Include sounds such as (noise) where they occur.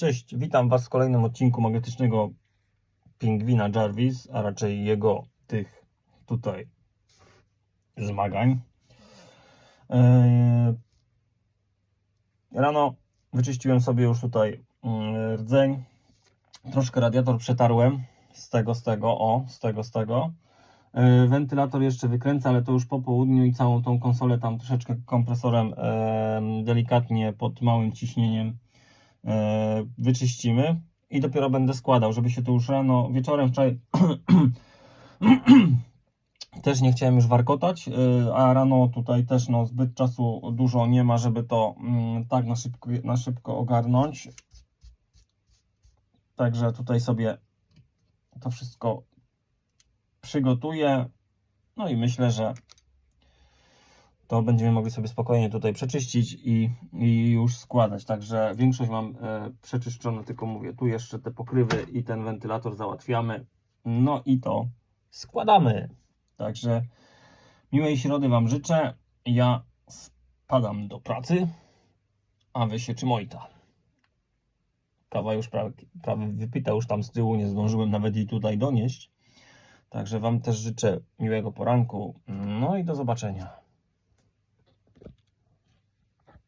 Cześć, witam Was w kolejnym odcinku magnetycznego pingwina Jarvis, a raczej jego tych tutaj zmagań. Eee, Rano wyczyściłem sobie już tutaj mm, rdzeń. Troszkę radiator przetarłem z tego, z tego, o, z tego, z tego. Eee, Wentylator jeszcze wykręcę, ale to już po południu i całą tą konsolę tam troszeczkę kompresorem em, delikatnie pod małym ciśnieniem wyczyścimy i dopiero będę składał, żeby się to już rano, wieczorem wczoraj (clears throat) też nie chciałem już warkotać, e, a rano tutaj też no, zbyt czasu dużo nie ma, żeby to mm, tak na szybko, na szybko ogarnąć. Także tutaj sobie to wszystko przygotuję. No i myślę, że to będziemy mogli sobie spokojnie tutaj przeczyścić i, i już składać. Także większość mam e, przeczyszczone, tylko mówię, tu jeszcze te pokrywy i ten wentylator załatwiamy. No i to składamy. Także miłej środy Wam życzę. Ja spadam do pracy, a Wy się czymojta. Kawa już prawie, prawie wypita, już tam z tyłu, nie zdążyłem nawet jej tutaj donieść. Także Wam też życzę miłego poranku. No i do zobaczenia.